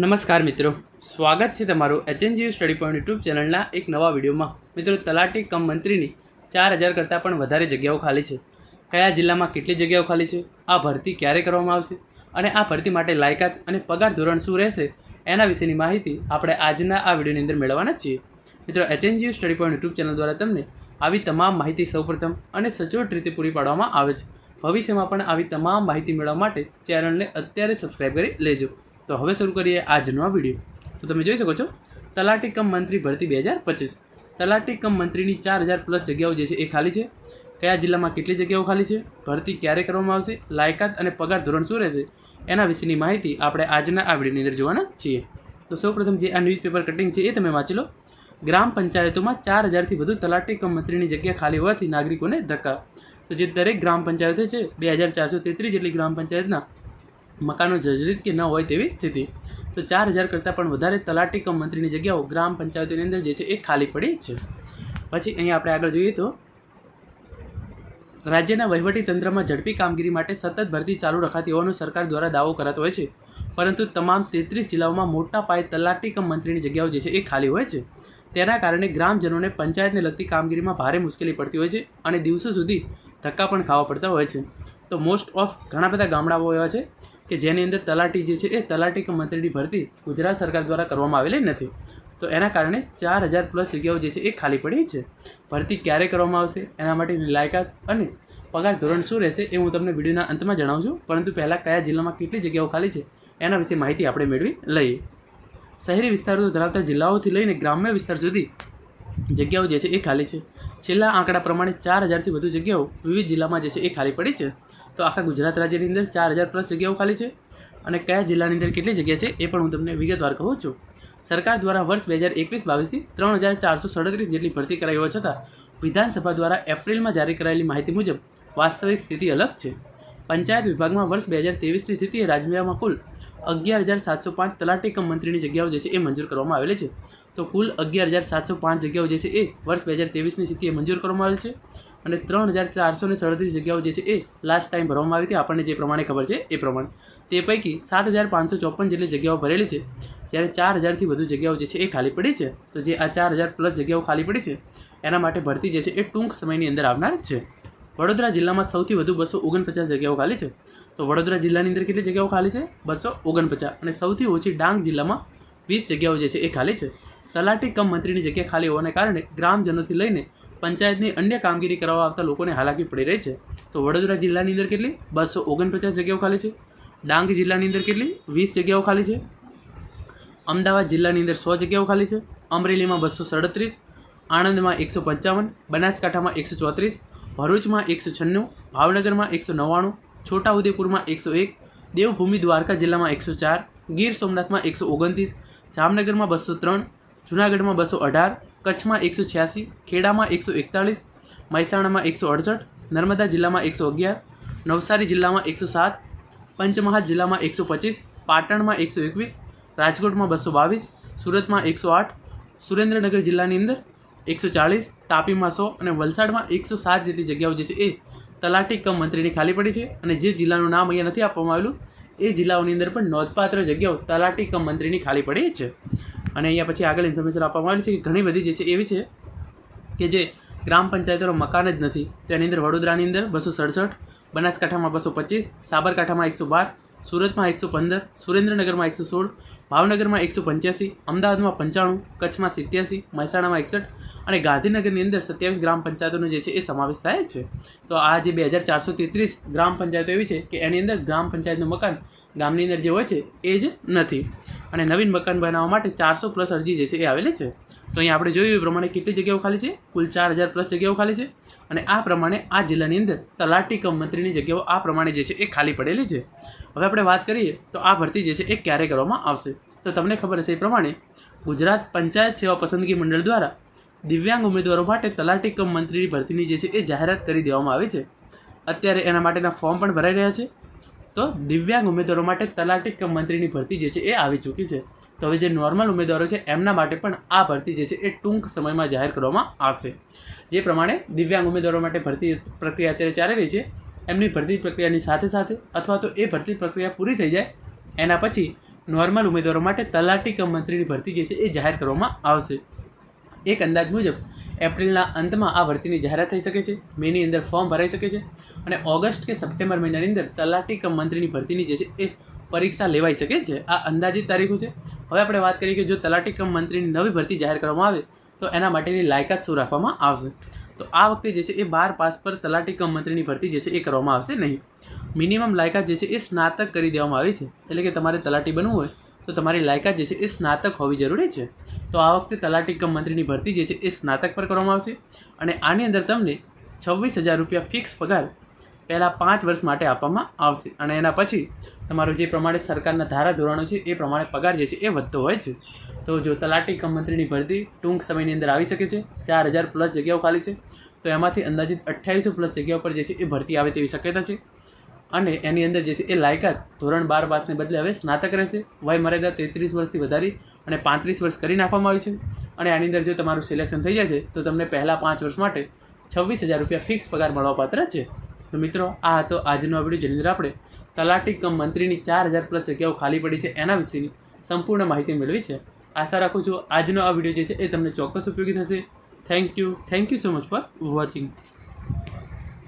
નમસ્કાર મિત્રો. સ્વાગત છે તમારું એચએનજીયુ સ્ટડી પોઈન્ટ યુટ્યુબ ચેનલના એક નવા વિડીયોમાં. મિત્રો, તલાટી કમ મંત્રીની ચાર હજાર કરતાં પણ વધારે જગ્યાઓ ખાલી છે. કયા જિલ્લામાં કેટલી જગ્યાઓ ખાલી છે? આ ભરતી ક્યારે કરવામાં આવશે? અને આ ભરતી માટે લાયકાત અને પગાર ધોરણ શું રહેશે? એના વિશેની માહિતી આપણે આજના આ વિડીયોની અંદર મેળવવાના છીએ. મિત્રો HNGU study point YouTube channel દ્વારા તમને આવી તમામ માહિતી સૌપ્રથમ અને સચોટ રીતે પૂરી પાડવામાં આવે છે. ભવિષ્યમાં પણ આવી તમામ માહિતી મેળવવા માટે ચેનલને અત્યારે સબસ્ક્રાઈબ કરી લેજો. તો હવે શરૂ કરીએ આજનો આ વીડિયો. તો તમે જોઈ શકો છો, તલાટી કમ મંત્રી ભરતી બે હજાર પચીસ. તલાટી કમ મંત્રીની ચાર હજાર પ્લસ જગ્યાઓ જે છે એ ખાલી છે. કયા જિલ્લામાં કેટલી જગ્યાઓ ખાલી છે? ભરતી ક્યારે કરવામાં આવશે? લાયકાત અને પગાર ધોરણ શું રહેશે? એના વિશેની માહિતી આપણે આજના આ વિડીયોની અંદર જોવાના છીએ. તો સૌપ્રથમ જે આ ન્યૂઝપેપર કટિંગ છે એ તમે વાંચી લો. ગ્રામ પંચાયતોમાં ચાર હજારથી વધુ તલાટી કમ મંત્રીની જગ્યા ખાલી હોવાથી નાગરિકોને ધક્કા. તો જે દરેક ગ્રામ પંચાયતો છે, બે હજાર ચારસો તેત્રીસ જેટલી ગ્રામ પંચાયતના મકાનો જર્જરિત કે ન હોય તેવી સ્થિતિ. તો ચાર હજાર કરતાં પણ વધારે તલાટી કમ મંત્રીની જગ્યાઓ ગ્રામ પંચાયતોની અંદર જે છે એ ખાલી પડી છે. પછી અહીંયા આપણે આગળ જોઈએ તો રાજ્યના વહીવટી તંત્રમાં ઝડપી કામગીરી માટે સતત ભરતી ચાલુ રખાતી હોવાનો સરકાર દ્વારા દાવો કરાતો હોય છે. પરંતુ તમામ તેત્રીસ જિલ્લાઓમાં મોટા પાયે તલાટી કમ મંત્રીની જગ્યાઓ જે છે એ ખાલી હોય છે. તેના કારણે ગ્રામજનોને પંચાયતને લગતી કામગીરીમાં ભારે મુશ્કેલી પડતી હોય છે અને દિવસો સુધી ધક્કા પણ ખાવા પડતા હોય છે. તો મોસ્ટ ઓફ ઘણા બધા ગામડાઓ એવા છે કે જેની અંદર તલાટી જે છે એ તલાટી કે મંત્રીની ભરતી ગુજરાત સરકાર દ્વારા કરવામાં આવેલી નથી. તો એના કારણે ચાર હજાર પ્લસ જગ્યાઓ જે છે એ ખાલી પડી છે. ભરતી ક્યારે કરવામાં આવશે, એના માટેની લાયકાત અને પગાર ધોરણ શું રહેશે એ હું તમને વિડીયોના અંતમાં જણાવું છું. પરંતુ પહેલાં કયા જિલ્લામાં કેટલી જગ્યાઓ ખાલી છે એના વિશે માહિતી આપણે મેળવી લઈએ. શહેરી વિસ્તારો ધરાવતા જિલ્લાઓથી લઈને ગ્રામ્ય વિસ્તાર સુધી જગ્યાઓ જે છે એ ખાલી છે. છેલ્લા આંકડા પ્રમાણે ચાર હજારથી વધુ જગ્યાઓ વિવિધ જિલ્લામાં જે છે એ ખાલી પડી છે. તો આખા ગુજરાત રાજ્યની અંદર ચાર હજાર પ્લસ જગ્યાઓ ખાલી છે. અને કયા જિલ્લાની અંદર કેટલી જગ્યા છે એ પણ હું તમને વિગતવાર કહું છું. સરકાર દ્વારા વર્ષ બે હજાર એકવીસ બાવીસથી ત્રણ હજાર ચારસો સડત્રીસ જેટલી ભરતી કરાઈ હોવા છતાં વિધાનસભા દ્વારા એપ્રિલમાં જારી કરાયેલી માહિતી મુજબ વાસ્તવિક સ્થિતિ અલગ છે. પંચાયત વિભાગમાં વર્ષ બે હજાર તેવીસની સ્થિતિએ રાજ્યમાં કુલ અગિયાર હજાર સાતસો પાંચ તલાટી કમ મંત્રીની જગ્યાઓ જે છે એ મંજૂર કરવામાં આવેલી છે. તો કુલ અગિયાર હજાર સાતસો પાંચ જગ્યાઓ જે છે એ વર્ષ બે હજાર તેવીસની સ્થિતિએ મંજૂર કરવામાં આવેલ છે. અને ત્રણ હજાર ચારસો ને સડત્રીસ જગ્યાઓ જે છે એ લાસ્ટ ટાઈમ ભરવામાં આવી હતી. આપણને જે પ્રમાણે ખબર છે એ પ્રમાણે. તે પૈકી સાત હજાર પાંચસો ચોપન જેટલી જગ્યાઓ ભરેલી છે. જ્યારે ચાર હજારથી વધુ જગ્યાઓ જે છે એ ખાલી પડી છે. તો જે આ ચાર હજાર પ્લસ જગ્યાઓ ખાલી પડી છે, એના માટે ભરતી જે છે એ ટૂંક સમયની અંદર આવનાર છે. વડોદરા જિલ્લામાં સૌથી વધુ બસો ઓગણપચાસ જગ્યાઓ ખાલી છે. તો વડોદરા જિલ્લાની અંદર કેટલી જગ્યાઓ ખાલી છે? બસો ઓગણપચાસ. અને સૌથી ઓછી ડાંગ જિલ્લામાં વીસ જગ્યાઓ જે છે એ ખાલી છે. તલાટી કમ મંત્રીની જગ્યા ખાલી હોવાને કારણે ગ્રામજનોથી લઈને પંચાયતની અન્ય કામગીરી કરવા આવતા લોકોને હાલાકી પડી રહી છે. તો વડોદરા જિલ્લાની અંદર કેટલી? બસો ઓગણપચાસ જગ્યાઓ ખાલી છે. ડાંગ જિલ્લાની અંદર કેટલી? વીસ જગ્યાઓ ખાલી છે. અમદાવાદ જિલ્લાની અંદર સો જગ્યાઓ ખાલી છે. અમરેલીમાં બસો સડત્રીસ, આણંદમાં એકસો પંચાવન, બનાસકાંઠામાં એકસો ચોત્રીસ, ભરૂચમાં એકસો છન્નું, ભાવનગરમાં એકસો નવ્વાણું, છોટાઉદેપુરમાં એકસો એક, દેવભૂમિ દ્વારકા જિલ્લામાં એકસો ચાર, ગીર સોમનાથમાં એકસો ઓગણત્રીસ, જામનગરમાં બસો ત્રણ, જૂનાગઢમાં બસો અઢાર કચ્છમાં એકસો છ્યાસી, ખેડામાં એકસો એકતાળીસ, મહેસાણામાં એકસો અડસઠ, નર્મદા જિલ્લામાં એકસો અગિયાર, નવસારી જિલ્લામાં એકસો સાત, પંચમહાલ જિલ્લામાં એકસો પચીસ, પાટણમાં એકસો એકવીસ, રાજકોટમાં બસો બાવીસ, સુરતમાં એકસો આઠ, સુરેન્દ્રનગર જિલ્લાની અંદર એકસો ચાળીસ તાપીમાં સો અને વલસાડમાં એકસો સાત જેટલી જગ્યાઓ જે છે એ તલાટી કમ મંત્રીની ખાલી પડી છે અને જે જિલ્લાનું નામ અહીંયા નથી આપવામાં આવેલું, એ જિલ્લાઓની અંદર પણ નોંધપાત્ર જગ્યાઓ તલાટી કમ મંત્રીની ખાલી પડી છે. અને અહીંયા પછી આગળ ઇન્ફોર્મેશન આપવામાં આવેલી છે કે ઘણી બધી જે છે એવી છે કે જે ગ્રામ પંચાયતોનો મકાન જ નથી. તેની અંદર વડોદરાની અંદર બસો સડસઠ, બનાસકાંઠામાં બસો પચીસ, સાબરકાંઠામાં એકસો બાર, સુરતમાં એકસો પંદર, સુરેન્દ્રનગરમાં એકસો સોળ, ભાવનગરમાં એકસો પંચ્યાસી, અમદાવાદમાં પંચાણું, કચ્છમાં સિત્યાસી, મહેસાણામાં એકસઠ અને ગાંધીનગરની અંદર સત્યાવીસ ગ્રામ પંચાયતોનો જે છે એ સમાવેશ થાય છે. તો આ જે બે હજાર ચારસો તેત્રીસ ગ્રામ પંચાયતો એવી છે કે એની અંદર ગ્રામ પંચાયતનું મકાન ગામની અંદર જે હોય છે, એ જ નથી. અને નવીન મકાન બનાવવા માટે ચારસો પ્લસ અરજી જે છે, એ આવેલી છે. તો અહીંયા આપણે જોયું એ પ્રમાણે કેટલી જગ્યાઓ ખાલી છે? કુલ ચાર હજાર પ્લસ જગ્યાઓ ખાલી છે. અને આ પ્રમાણે આ જિલ્લાની અંદર તલાટી કમ મંત્રીની જગ્યાઓ આ પ્રમાણે જે છે, એ ખાલી પડેલી છે. હવે આપણે વાત કરીએ, તો આ ભરતી જે છે, એ ક્યારે કરવામાં આવશે? તો તમને ખબર હશે એ પ્રમાણે ગુજરાત પંચાયત સેવા પસંદગી મંડળ દ્વારા દિવ્યાંગ ઉમેદવારો માટે તલાટી કમ મંત્રીની ભરતીની જે છે, એ જાહેરાત કરી દેવામાં આવી છે. અત્યારે એના માટેના ફોર્મ પણ ભરાઈ રહ્યા છે. તો દિવ્યાંગ ઉમેદવારો માટે તલાટી કમ મંત્રીની ભરતી જે છે એ આવી ચૂકી છે. તો હવે જે નોર્મલ ઉમેદવારો છે, એમના માટે પણ આ ભરતી જે છે એ ટૂંક સમયમાં જાહેર કરવામાં આવશે. જે પ્રમાણે દિવ્યાંગ ઉમેદવારો માટે ભરતી પ્રક્રિયા અત્યારે ચાલી છે. એમની ભરતી પ્રક્રિયાની સાથે સાથે અથવા તો એ ભરતી પ્રક્રિયા પૂરી થઈ જાય, એના પછી નોર્મલ ઉમેદવારો માટે તલાટી કમ મંત્રીની ભરતી જે છે એ જાહેર કરવામાં આવશે. એક અંદાજ મુજબ એપ્રિલના અંતમાં આ ભરતીની જાહેરાત થઈ શકે છે, મેની અંદર ફોર્મ ભરાઈ શકે છે અને ઓગસ્ટ કે સપ્ટેમ્બર મહિનાની અંદર તલાટી કમ મંત્રીની ભરતીની જે છે એ પરીક્ષા લેવાઈ શકે છે, આ અંદાજિત તારીખો છે. હવે આપણે વાત કરીએ કે જો તલાટી કમ મંત્રીની નવી ભરતી જાહેર કરવામાં આવે, તો એના માટેની લાયકાત શું રાખવામાં આવશે? તો આ વખતે જે છે એ બાર પાસ પર તલાટી કમ મંત્રીની ભરતી જે છે એ કરવામાં આવશે નહીં. મિનિમમ લાયકાત જે છે એ સ્નાતક કરી દેવામાં આવી છે, એટલે કે તમારે તલાટી બનવું હોય તો તમારી લાયકાત જે છે એ સ્નાતક હોવી જરૂરી છે. તો આ વખતે તલાટી કમ મંત્રીની ભરતી જે છે એ સ્નાતક પર કરવામાં આવશે અને આની અંદર તમને છવ્વીસ હજાર રૂપિયા ફિક્સ પગાર પહેલાં પાંચ વર્ષ માટે આપવામાં આવશે. અને એના પછી તમારું જે પ્રમાણે સરકારના ધારા ધોરણો છે એ પ્રમાણે પગાર જે છે એ વધતો હોય છે. તો જો તલાટી કમ મંત્રીની ભરતી ટૂંક સમયની અંદર આવી શકે છે, ચાર હજાર પ્લસ જગ્યાઓ ખાલી છે, તો એમાંથી અંદાજિત અઠ્યાવીસો પ્લસ જગ્યાઓ પર જે છે એ ભરતી આવે તેવી શક્યતા છે. અને એની અંદર જે છે એ લાયકાત ધોરણ બાર પાસને બદલે હવે સ્નાતક રહેશે. વય મર્યાદા તેત્રીસ વર્ષથી વધારી અને પાંત્રીસ વર્ષ કરી નાખવામાં આવી છે. અને આની અંદર જો તમારું સિલેક્શન થઈ જાય છે, તો તમને પહેલાં પાંચ વર્ષ માટે છવ્વીસ હજાર રૂપિયા ફિક્સ પગાર મળવાપાત્ર છે. તો મિત્રો, આ હતો આજનો આ વીડિયો જેની અંદર આપણે તલાટી કમ મંત્રીની ચાર હજાર પ્લસ જગ્યાઓ ખાલી પડી છે એના વિશેની સંપૂર્ણ માહિતી મેળવી છે. આશા રાખું છું આજનો આ વીડિયો જે છે એ તમને ચોક્કસ ઉપયોગી થશે. Thank you thank you so much for watching